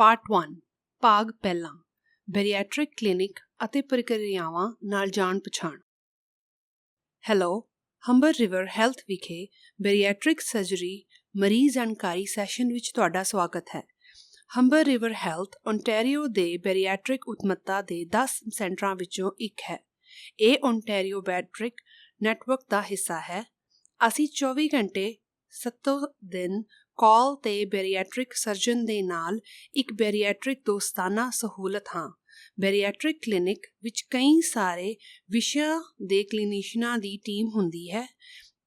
Part 1 ਭਾਗ ਪਹਿਲਾ, ਬੈਰੀਐਟ੍ਰਿਕ clinic ਅਤੇ ਪ੍ਰਕਿਰਿਆਵਾਂ ਨਾਲ ਜਾਣ ਪਛਾਣ ਹੈਲੋ, ਹੰਬਰ ਰਿਵਰ ਹੈਲਥ ਵਿਖੇ ਬੈਰੀਐਟ੍ਰਿਕ ਸਰਜਰੀ ਮਰੀਜ਼ ਜਾਣਕਾਰੀ ਸੈਸ਼ਨ ਵਿੱਚ ਤੁਹਾਡਾ ਸਵਾਗਤ ਹੈ। ਹੰਬਰ ਰਿਵਰ ਹੈਲਥ ਓਨਟਾਰੀਓ ਦੇ ਬੈਰੀਐਟ੍ਰਿਕ ਉਤਮਤਾ ਦੇ 10 ਸੈਂਟਰਾਂ ਵਿੱਚੋਂ ਇੱਕ ਹੈ। ਇਹ ਓਨਟਾਰੀਓ ਬੈਰੀਐਟ੍ਰਿਕ ਨੈਟਵਰਕ ਦਾ ਹਿੱਸਾ ਹੈ। ਅਸੀਂ 24 ਘੰਟੇ ਸੱਤੋਂ ਦਿਨ ਕਾਲ ਤੇ ਬੈਰੀਐਟ੍ਰਿਕ ਸਰਜਨ ਦੇ ਨਾਲ ਇੱਕ ਬੈਰੀਐਟ੍ਰਿਕ ਦੋਸਤਾਨਾ ਸਹੂਲਤ ਹਾਂ। ਬੈਰੀਐਟ੍ਰਿਕ ਕਲੀਨਿਕ ਵਿੱਚ ਕਈ ਸਾਰੇ ਵਿਸ਼ਿਆਂ ਦੇ ਕਲੀਨਿਸ਼ੀਨਾਂ ਦੀ ਟੀਮ ਹੁੰਦੀ ਹੈ।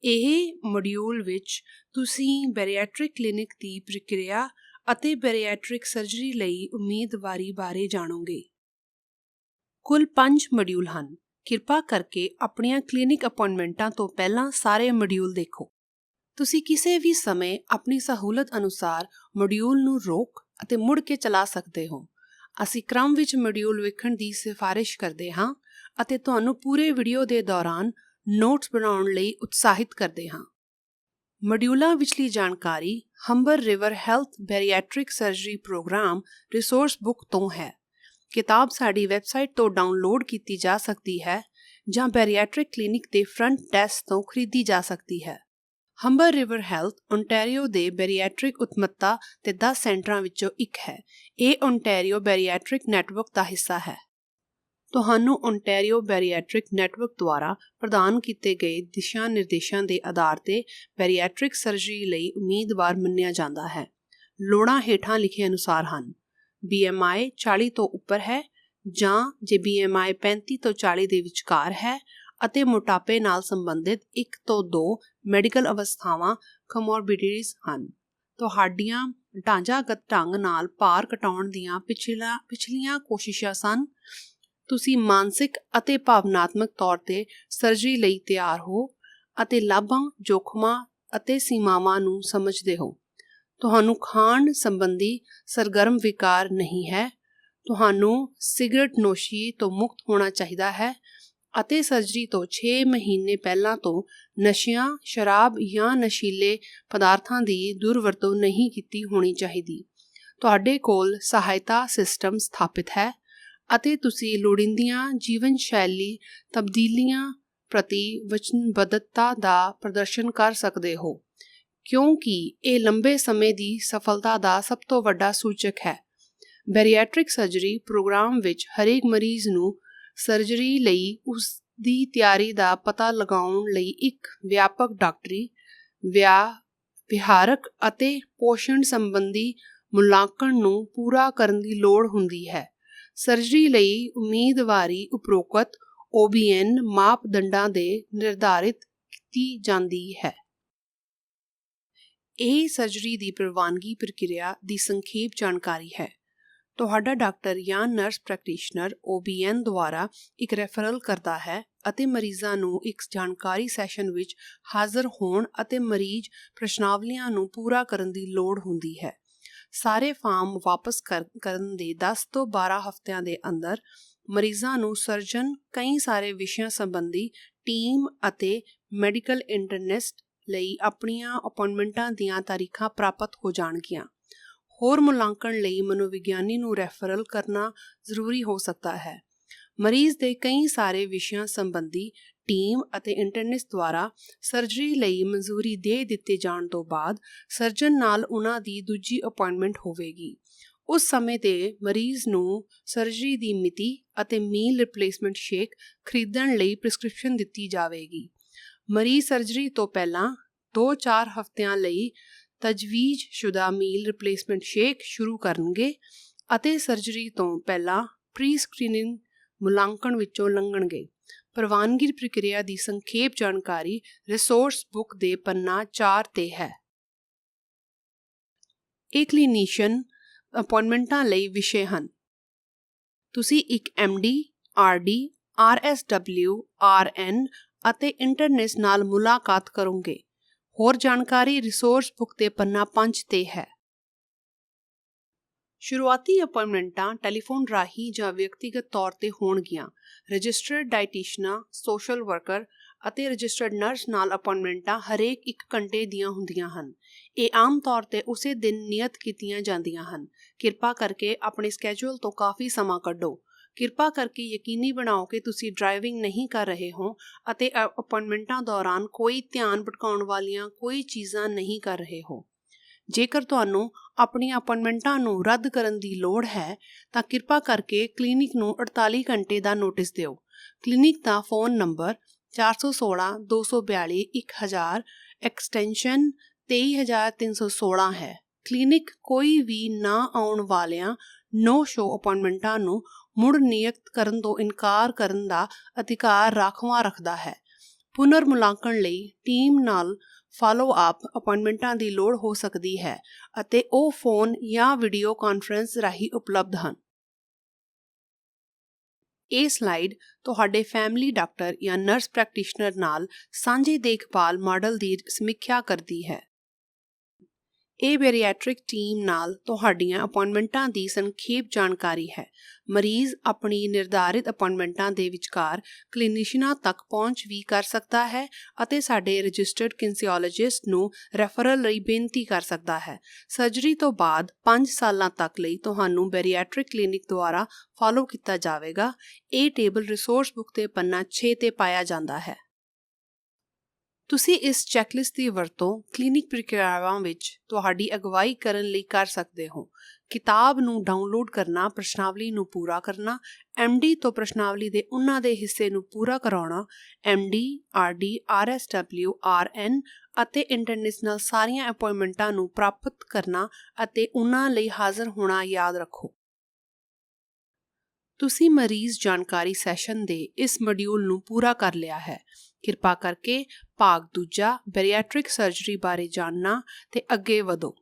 ਇਹ ਮੋਡਿਊਲ ਵਿੱਚ ਤੁਸੀਂ ਬੈਰੀਐਟ੍ਰਿਕ ਕਲੀਨਿਕ ਦੀ ਪ੍ਰਕਿਰਿਆ ਅਤੇ ਬੈਰੀਐਟ੍ਰਿਕ ਸਰਜਰੀ ਲਈ ਉਮੀਦਵਾਰੀ ਬਾਰੇ ਜਾਣੋਗੇ। ਕੁੱਲ 5 ਮੋਡਿਊਲ ਹਨ। ਕਿਰਪਾ ਕਰਕੇ ਆਪਣੀਆਂ ਕਲੀਨਿਕ ਅਪਾਇੰਟਮੈਂਟਾਂ ਤੋਂ ਪਹਿਲਾਂ ਸਾਰੇ ਮੋਡਿਊਲ ਦੇਖੋ। ਤੁਸੀਂ ਕਿਸੇ ਵੀ ਸਮੇਂ ਆਪਣੀ ਸਹੂਲਤ ਅਨੁਸਾਰ ਮੋਡਿਊਲ ਨੂੰ ਰੋਕ ਅਤੇ ਮੁੜ ਕੇ ਚਲਾ ਸਕਦੇ ਹੋ। ਅਸੀਂ ਕ੍ਰਮ ਵਿੱਚ ਮੋਡਿਊਲ ਵੇਖਣ ਦੀ ਸਿਫਾਰਿਸ਼ ਕਰਦੇ ਹਾਂ ਅਤੇ ਤੁਹਾਨੂੰ ਪੂਰੇ ਵੀਡੀਓ ਦੇ ਦੌਰਾਨ ਨੋਟਸ ਬਣਾਉਣ ਲਈ ਉਤਸ਼ਾਹਿਤ ਕਰਦੇ ਹਾਂ। ਮੋਡਿਊਲਾਂ ਵਿਚਲੀ ਜਾਣਕਾਰੀ Humber River Health bariatric surgery program resource book ਤੋਂ ਹੈ। ਕਿਤਾਬ ਸਾਡੀ ਵੈਬਸਾਈਟ ਤੋਂ ਡਾਊਨਲੋਡ ਕੀਤੀ ਜਾ ਸਕਦੀ ਹੈ ਜਾਂ ਬੈਰੀਐਟ੍ਰਿਕ ਕਲੀਨਿਕ ਦੇ ਫਰੰਟ ਡੈਸਕ ਤੋਂ ਖਰੀਦੀ ਜਾ ਸਕਦੀ ਹੈ। ਹੰਬਰ ਰਿਵਰ ਹੈਲਥ ਓਨਟਾਰੀਓ ਦੇ ਬੈਰੀਐਟ੍ਰਿਕ ਉਤਮਤਾ ਤੇ 10 ਸੈਂਟਰਾਂ ਵਿੱਚੋਂ ਇੱਕ ਹੈ। ਇਹ ਓਨਟਾਰੀਓ ਬੈਰੀਐਟ੍ਰਿਕ ਨੈਟਵਰਕ ਦਾ ਹਿੱਸਾ ਹੈ। ਤੁਹਾਨੂੰ ਓਨਟਾਰੀਓ ਬੈਰੀਐਟ੍ਰਿਕ ਨੈਟਵਰਕ ਦੁਆਰਾ ਪ੍ਰਦਾਨ ਕੀਤੇ ਗਏ ਦਿਸ਼ਾ ਨਿਰਦੇਸ਼ਾਂ ਦੇ ਆਧਾਰ ਤੇ ਬੈਰੀਐਟ੍ਰਿਕ ਸਰਜਰੀ ਲਈ ਉਮੀਦਵਾਰ ਮੰਨਿਆ ਜਾਂਦਾ ਹੈ। ਲੋੜਾਂ ਹੇਠਾਂ ਲਿਖੇ ਅਨੁਸਾਰ ਹਨ। BMI 40 ਤੋਂ ਉੱਪਰ ਹੈ ਜਾਂ ਜੇ BMI 35 ਤੋਂ 40 ਦੇ ਵਿਚਕਾਰ ਹੈ ਅਤੇ ਮੋਟਾਪੇ ਨਾਲ ਸੰਬੰਧਿਤ ਇੱਕ ਤੋਂ ਦੋ ਮੈਡੀਕਲ ਅਵਸਥਾਵਾਂ ਕਮੋਰਬਿਡਿਟੀਜ਼ ਹਨ। ਤੁਹਾਡੀਆਂ ਢਾਂਚਾਗਤ ਢੰਗ ਨਾਲ ਭਾਰ ਘਟਾਉਣ ਦੀਆਂ ਪਿਛਲਾ, ਪਿਛਲੀਆਂ ਕੋਸ਼ਿਸ਼ਾਂ ਸਨ। ਤੁਸੀਂ ਮਾਨਸਿਕ ਅਤੇ ਭਾਵਨਾਤਮਕ ਤੌਰ ਤੇ ਸਰਜਰੀ ਲਈ ਤਿਆਰ ਹੋ ਅਤੇ ਲਾਭਾਂ, ਜੋਖਮਾਂ ਅਤੇ ਸੀਮਾਵਾਂ ਨੂੰ ਸਮਝਦੇ ਹੋ। ਤੁਹਾਨੂੰ ਖਾਣ ਸੰਬੰਧੀ ਸਰਗਰਮ ਵਿਕਾਰ ਨਹੀਂ ਹੈ। ਤੁਹਾਨੂੰ ਸਿਗਰਟ ਨੋਸ਼ੀ ਤੋਂ ਮੁਕਤ ਹੋਣਾ ਚਾਹੀਦਾ ਹੈ। ਅਤੇ ਸਰਜਰੀ ਤੋਂ 6 ਮਹੀਨੇ ਪਹਿਲਾਂ ਤੋਂ ਨਸ਼ਿਆਂ, ਸ਼ਰਾਬ ਜਾਂ ਨਸ਼ੀਲੇ ਪਦਾਰਥਾਂ ਦੀ ਦੁਰਵਰਤੋਂ ਨਹੀਂ ਕੀਤੀ ਹੋਣੀ ਚਾਹੀਦੀ। ਤੁਹਾਡੇ ਕੋਲ ਸਹਾਇਤਾ ਸਿਸਟਮ ਸਥਾਪਿਤ ਹੈ ਅਤੇ ਤੁਸੀਂ ਲੋੜੀਂਦੀਆਂ ਜੀਵਨ ਸ਼ੈਲੀ ਤਬਦੀਲੀਆਂ ਪ੍ਰਤੀ ਵਚਨਬੱਧਤਾ ਦਾ ਪ੍ਰਦਰਸ਼ਨ ਕਰ ਸਕਦੇ ਹੋ, ਕਿਉਂਕਿ ਇਹ ਲੰਬੇ ਸਮੇਂ ਦੀ ਸਫਲਤਾ ਦਾ ਸਭ ਤੋਂ ਵੱਡਾ ਸੂਚਕ ਹੈ। ਬੈਰੀਐਟ੍ਰਿਕ ਸਰਜਰੀ ਪ੍ਰੋਗਰਾਮ ਵਿੱਚ ਹਰੇਕ ਮਰੀਜ਼ ਨੂੰ ਸਰਜਰੀ ਲਈ ਉਸ ਦੀ ਤਿਆਰੀ ਦਾ ਪਤਾ ਲਗਾਉਣ ਲਈ ਇੱਕ ਵਿਆਪਕ ਡਾਕਟਰੀ ਵਿਆਹ ਵਿਹਾਰਕ ਅਤੇ ਪੋਸ਼ਣ ਸੰਬੰਧੀ ਮੁਲਾਂਕਣ ਨੂੰ ਪੂਰਾ ਕਰਨ ਦੀ ਲੋੜ ਹੁੰਦੀ ਹੈ। ਸਰਜਰੀ ਲਈ ਉਮੀਦਵਾਰੀ ਉਪਰੋਕਤ OBN ਮਾਪਦੰਡਾਂ ਦੇ ਨਿਰਧਾਰਿਤ ਕੀਤੀ ਜਾਂਦੀ ਹੈ। ਇਹ ਸਰਜਰੀ ਦੀ ਪ੍ਰਵਾਨਗੀ ਪ੍ਰਕਿਰਿਆ ਦੀ ਸੰਖੇਪ ਜਾਣਕਾਰੀ ਹੈ। ਤੁਹਾਡਾ ਡਾਕਟਰ ਜਾਂ ਨਰਸ ਪ੍ਰੈਕਟੀਸ਼ਨਰ OBN ਦੁਆਰਾ ਇੱਕ ਰੈਫਰਲ ਕਰਦਾ ਹੈ ਅਤੇ ਮਰੀਜ਼ਾਂ ਨੂੰ ਇੱਕ ਜਾਣਕਾਰੀ ਸੈਸ਼ਨ ਵਿੱਚ ਹਾਜ਼ਰ ਹੋਣ ਅਤੇ ਮਰੀਜ਼ ਪ੍ਰਸ਼ਨਾਵਲੀਆਂ ਨੂੰ ਪੂਰਾ ਕਰਨ ਦੀ ਲੋੜ ਹੁੰਦੀ ਹੈ। ਸਾਰੇ ਫਾਰਮ ਵਾਪਸ ਕਰਨ ਦੇ 10 ਤੋਂ 12 ਹਫ਼ਤਿਆਂ ਦੇ ਅੰਦਰ ਮਰੀਜ਼ਾਂ ਨੂੰ ਸਰਜਨ, ਕਈ ਸਾਰੇ ਵਿਸ਼ਿਆਂ ਸੰਬੰਧੀ ਟੀਮ ਅਤੇ ਮੈਡੀਕਲ ਇੰਟਰਨਿਸਟ ਲਈ ਆਪਣੀਆਂ ਅਪਾਇੰਟਮੈਂਟਾਂ ਦੀਆਂ ਤਾਰੀਖਾਂ ਪ੍ਰਾਪਤ ਹੋ ਜਾਣਗੀਆਂ। ਹੋਰ ਮੁਲਾਂਕਣ ਲਈ ਮਨੋਵਿਗਿਆਨੀ ਨੂੰ ਰੈਫਰਲ ਕਰਨਾ ਜ਼ਰੂਰੀ ਹੋ ਸਕਦਾ ਹੈ। ਮਰੀਜ਼ ਦੇ ਕਈ ਸਾਰੇ ਵਿਸ਼ਿਆਂ ਸੰਬੰਧੀ ਟੀਮ ਅਤੇ ਇੰਟਰਨਿਸਟ ਦੁਆਰਾ ਸਰਜਰੀ ਲਈ ਮਨਜ਼ੂਰੀ ਦੇ ਦਿੱਤੇ ਜਾਣ ਤੋਂ ਬਾਅਦ ਸਰਜਨ ਨਾਲ ਉਹਨਾਂ ਦੀ ਦੂਜੀ ਅਪਾਇੰਟਮੈਂਟ ਹੋਵੇਗੀ। ਉਸ ਸਮੇਂ ਤੇ ਮਰੀਜ਼ ਨੂੰ ਸਰਜਰੀ ਦੀ ਮਿਤੀ ਅਤੇ ਮੀਲ ਰਿਪਲੇਸਮੈਂਟ ਸ਼ੇਕ ਖਰੀਦਣ ਲਈ ਪ੍ਰੈਸਕ੍ਰਿਪਸ਼ਨ ਦਿੱਤੀ ਜਾਵੇਗੀ। ਮਰੀਜ਼ ਸਰਜਰੀ ਤੋਂ ਪਹਿਲਾਂ 2-4 ਹਫ਼ਤਿਆਂ ਲਈ ਤਜਵੀਜ਼ ਸ਼ੁਦਾ ਮੀਲ ਰਿਪਲੇਸਮੈਂਟ ਸ਼ੇਕ ਸ਼ੁਰੂ ਕਰਨਗੇ ਅਤੇ ਸਰਜਰੀ ਤੋਂ ਪਹਿਲਾਂ ਪ੍ਰੀ ਸਕਰੀਨਿੰਗ ਮੁਲਾਂਕਣ ਵਿੱਚੋਂ ਲੰਘਣਗੇ। ਪ੍ਰਵਾਨਗੀ ਪ੍ਰਕਿਰਿਆ ਦੀ ਸੰਖੇਪ ਜਾਣਕਾਰੀ ਰਿਸੋਰਸ ਬੁੱਕ ਦੇ ਪੰਨਾ 4 ਤੇ ਹੈ। ਇਹ ਕਲੀਨੀਸ਼ੀਅਨ ਅਪਾਇੰਟਮੈਂਟਾਂ ਲਈ ਵਿਸ਼ੇ ਹਨ। ਤੁਸੀਂ ਇੱਕ ਐਮਡੀ ਆਰਡੀ ਆਰਐਸਡਬਲਿਊ ਆਰਐਨ ਅਤੇ ਇੰਟਰਨੈਸ ਨਾਲ ਮੁਲਾਕਾਤ ਕਰੋਗੇ। ਹੋਰ ਜਾਣਕਾਰੀ ਰਿਸੋਰਸ ਬੁੱਕ ਦੇ ਪੰਨਾ 5 ਤੇ ਹੈ। ਸ਼ੁਰੂਆਤੀ ਅਪਾਇੰਟਮੈਂਟਾਂ ਟੈਲੀਫੋਨ ਰਾਹੀਂ ਜਾਂ ਵਿਅਕਤੀਗਤ ਤੌਰ ਤੇ ਹੋਣਗੀਆਂ। ਰਜਿਸਟਰਡ ਡਾਈਟੀਸ਼ਨਾ ਸੋਸ਼ਲ ਵਰਕਰ ਅਤੇ ਰਜਿਸਟਰਡ ਨਰਸ ਨਾਲ ਅਪਾਇੰਟਮੈਂਟਾਂ ਹਰੇਕ 1 ਘੰਟੇ ਦੀਆਂ ਹੁੰਦੀਆਂ ਹਨ। ਇਹ ਆਮ ਤੌਰ ਤੇ ਉਸੇ ਦਿਨ ਨਿਯਤ ਕੀਤੀਆਂ ਜਾਂਦੀਆਂ ਹਨ। ਕਿਰਪਾ ਕਰਕੇ ਆਪਣੇ ਸਕੇਜੂਲ ਤੋਂ ਕਾਫੀ ਸਮਾਂ ਕੱਢੋ। ਕਿਰਪਾ ਕਰਕੇ ਯਕੀਨੀ ਬਣਾਓ ਕਿ ਤੁਸੀਂ ਡਰਾਈਵਿੰਗ ਨਹੀਂ ਕਰ ਰਹੇ ਹੋ ਅਤੇ ਅ- ਅਪਾਇੰਟਮੈਂਟਾਂ ਦੌਰਾਨ ਕੋਈ ਧਿਆਨ ਭਟਕਾਉਣ ਵਾਲੀਆਂ ਕੋਈ ਚੀਜ਼ਾਂ ਨਹੀਂ ਕਰ ਰਹੇ ਹੋ। ਜੇਕਰ ਤੁਹਾਨੂੰ ਆਪਣੀਆਂ ਅਪਾਇੰਟਮੈਂਟਾਂ ਨੂੰ ਰੱਦ ਕਰਨ ਦੀ ਲੋੜ ਹੈ, ਤਾਂ ਕਿਰਪਾ ਕਰਕੇ ਕਲੀਨਿਕ ਨੂੰ 48 ਘੰਟੇ ਦਾ ਨੋਟਿਸ ਦਿਓ। ਕਲੀਨਿਕ ਦਾ ਫੋਨ ਨੰਬਰ 416 242 1000 ਐਕਸਟੈਂਸ਼ਨ 23316 ਹੈ। ਕਲੀਨਿਕ ਕੋਈ ਵੀ ਨਾ ਆਉਣ ਵਾਲਿਆਂ ਨੋ ਸ਼ੋ ਅਪਾਇੰਟਮੈਂਟਾਂ ਨੂੰ ਮੁੜ ਨਿਯੁਕਤ ਕਰਨ ਤੋਂ ਇਨਕਾਰ ਕਰਨ ਦਾ ਅਧਿਕਾਰ ਰਾਖਵਾਂ ਰੱਖਦਾ ਹੈ। ਪੁਨਰ ਮੁਲਾਂਕਣ ਲਈ ਟੀਮ ਨਾਲ ਫਾਲੋ ਅਪ ਅਪਾਇੰਟਮੈਂਟਾਂ ਦੀ ਲੋੜ ਹੋ ਸਕਦੀ ਹੈ ਅਤੇ ਉਹ ਫੋਨ ਜਾਂ ਵੀਡੀਓ ਕਾਨਫਰੰਸ ਰਾਹੀਂ ਉਪਲਬਧ ਹਨ। ਇਹ ਸਲਾਈਡ ਤੁਹਾਡੇ ਫੈਮਿਲੀ ਡਾਕਟਰ ਜਾਂ ਨਰਸ ਪ੍ਰੈਕਟੀਸ਼ਨਰ ਨਾਲ ਸਾਂਝੀ ਦੇਖਭਾਲ ਮਾਡਲ ਦੀ ਸਮੀਖਿਆ ਕਰਦੀ ਹੈ। ਇਹ ਬੈਰੀਐਟ੍ਰਿਕ ਟੀਮ ਨਾਲ ਤੁਹਾਡੀਆਂ ਅਪਾਇੰਟਮੈਂਟਾਂ ਦੀ ਸੰਖੇਪ ਜਾਣਕਾਰੀ ਹੈ। ਮਰੀਜ਼ ਆਪਣੀ ਨਿਰਧਾਰਿਤ ਅਪਾਇੰਟਮੈਂਟਾਂ ਦੇ ਵਿਚਕਾਰ ਕਲੀਨਿਸ਼ੀਅਨਾਂ ਤੱਕ ਪਹੁੰਚ ਵੀ ਕਰ ਸਕਦਾ ਹੈ ਅਤੇ ਸਾਡੇ ਰਜਿਸਟਰਡ ਕਿਨਸੀਓਲੋਜਿਸਟ ਨੂੰ ਰੈਫਰਲ ਲਈ ਬੇਨਤੀ ਕਰ ਸਕਦਾ ਹੈ। ਸਰਜਰੀ ਤੋਂ ਬਾਅਦ 5 ਸਾਲਾਂ ਤੱਕ ਲਈ ਤੁਹਾਨੂੰ ਬੈਰੀਐਟ੍ਰਿਕ ਕਲੀਨਿਕ ਦੁਆਰਾ ਫਾਲੋ ਕੀਤਾ ਜਾਵੇਗਾ। ਇਹ ਟੇਬਲ ਰਿਸੋਰਸ ਬੁੱਕ ਤੇ ਪੰਨਾ 6 ਤੇ ਪਾਇਆ ਜਾਂਦਾ ਹੈ। ਤੁਸੀਂ ਇਸ ਚੈਕਲਿਸਟ ਦੀ ਵਰਤੋਂ ਕਲੀਨਿਕ ਪ੍ਰਕਿਰਿਆਵਾਂ ਵਿੱਚ ਤੁਹਾਡੀ ਅਗਵਾਈ ਕਰਨ ਲਈ ਕਰ ਸਕਦੇ ਹੋ। ਕਿਤਾਬ ਨੂੰ ਡਾਊਨਲੋਡ ਕਰਨਾ, ਪ੍ਰਸ਼ਨਾਵਲੀ ਨੂੰ ਪੂਰਾ ਕਰਨਾ ਐਮਡੀ ਤੋਂ ਪ੍ਰਸ਼ਨਾਵਲੀ ਦੇ ਉਹਨਾਂ ਦੇ ਹਿੱਸੇ ਨੂੰ ਪੂਰਾ ਕਰਾਉਣਾ ਐਮਡੀ ਆਰਡੀ ਆਰਐਸਡਬਲਿਊ ਆਰਐਨ ਅਤੇ ਇੰਟਰਨੈਸ਼ਨਲ ਸਾਰੀਆਂ ਅਪਾਇੰਟਮੈਂਟਾਂ ਨੂੰ ਪ੍ਰਾਪਤ ਕਰਨਾ ਅਤੇ ਉਹਨਾਂ ਲਈ ਹਾਜ਼ਰ ਹੋਣਾ ਯਾਦ ਰੱਖੋ। ਤੁਸੀਂ ਮਰੀਜ਼ ਜਾਣਕਾਰੀ ਸੈਸ਼ਨ ਦੇ ਇਸ ਮੋਡਿਊਲ ਨੂੰ ਪੂਰਾ ਕਰ ਲਿਆ ਹੈ। ਕਿਰਪਾ ਕਰਕੇ ਭਾਗ ਦੂਜਾ ਬੈਰੀਐਟ੍ਰਿਕ ਸਰਜਰੀ ਬਾਰੇ ਜਾਣਨਾ ਤੇ ਅੱਗੇ ਵਧੋ।